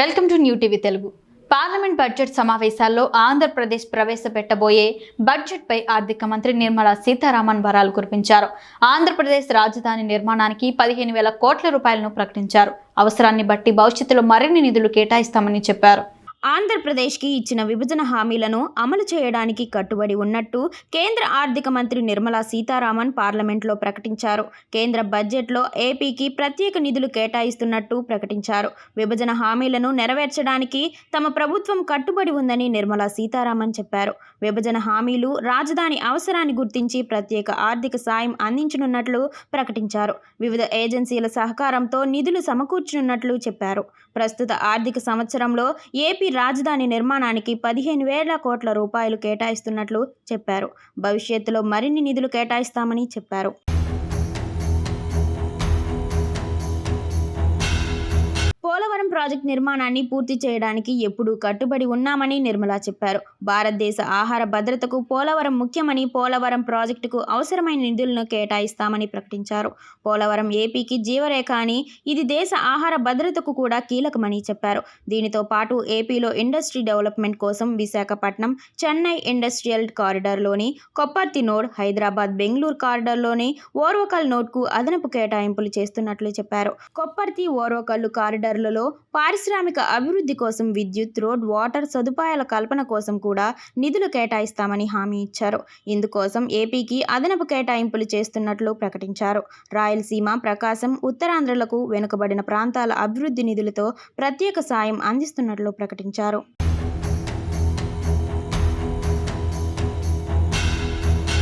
Welcome to new TV Telugu. Parliament budget సమావేశాల్లో ఆంధ్రప్రదేశ్ ప్రవేశపెట్టబోయే బడ్జెట్పై ఆర్థిక మంత్రి నిర్మలా సీతారామన్ వరాలు కురిపించారు. ఆంధ్రప్రదేశ్ రాజధాని నిర్మాణానికి పదిహేను వేల కోట్ల రూపాయలను ప్రకటించారు. అవసరాన్ని బట్టి భవిష్యత్తులో మరిన్ని నిధులు కేటాయిస్తామని చెప్పారు. ఆంధ్రప్రదేశ్కి ఇచ్చిన విభజన హామీలను అమలు చేయడానికి కట్టుబడి ఉన్నట్టు కేంద్ర ఆర్థిక మంత్రి నిర్మలా సీతారామన్ పార్లమెంట్లో ప్రకటించారు. కేంద్ర బడ్జెట్లో ఏపీకి ప్రత్యేక నిధులు కేటాయిస్తున్నట్టు ప్రకటించారు. విభజన హామీలను నెరవేర్చడానికి తమ ప్రభుత్వం కట్టుబడి ఉందని నిర్మలా సీతారామన్ చెప్పారు. విభజన హామీలు రాజధాని అవసరాన్ని గుర్తించి ప్రత్యేక ఆర్థిక సాయం అందించనున్నట్లు ప్రకటించారు. వివిధ ఏజెన్సీల సహకారంతో నిధులు సమకూర్చనున్నట్లు చెప్పారు. ప్రస్తుత ఆర్థిక సంవత్సరంలో ఏపీ రాజధాని నిర్మాణానికి పదిహేను వేల కోట్ల రూపాయలు కేటాయిస్తున్నట్లు చెప్పారు. భవిష్యత్తులో మరిన్ని నిధులు కేటాయిస్తామని చెప్పారు. ప్రాజెక్టు నిర్మాణాన్ని పూర్తి చేయడానికి ఎప్పుడూ కట్టుబడి ఉన్నామని నిర్మలా చెప్పారు. భారతదేశ ఆహార భద్రతకు పోలవరం ముఖ్యమని పోలవరం ప్రాజెక్టుకు అవసరమైన నిధులను కేటాయిస్తామని ప్రకటించారు. పోలవరం ఏపీకి జీవరేఖ అని ఇది దేశ ఆహార భద్రతకు కూడా కీలకమని చెప్పారు. దీనితో పాటు ఏపీలో ఇండస్ట్రీ డెవలప్మెంట్ కోసం విశాఖపట్నం చెన్నై ఇండస్ట్రియల్ కారిడార్లోని కొప్పర్తి నోడ్ హైదరాబాద్ బెంగళూరు కారిడార్లోని ఓర్వకల్ నోడ్కు అదనపు కేటాయింపులు చేస్తున్నట్లు చెప్పారు. కొప్పర్తి ఓర్వకల్లు కారిడార్లలో పారిశ్రామిక అభివృద్ధి కోసం విద్యుత్ రోడ్ వాటర్ సదుపాయాల కల్పన కోసం కూడా నిధులు కేటాయిస్తామని హామీ ఇచ్చారు. ఇందుకోసం ఏపీకి అదనపు కేటాయింపులు చేస్తున్నట్లు ప్రకటించారు. రాయలసీమ ప్రకాశం ఉత్తరాంధ్రలకు వెనుకబడిన ప్రాంతాల అభివృద్ధి నిధులతో ప్రత్యేక సాయం అందిస్తున్నట్లు ప్రకటించారు.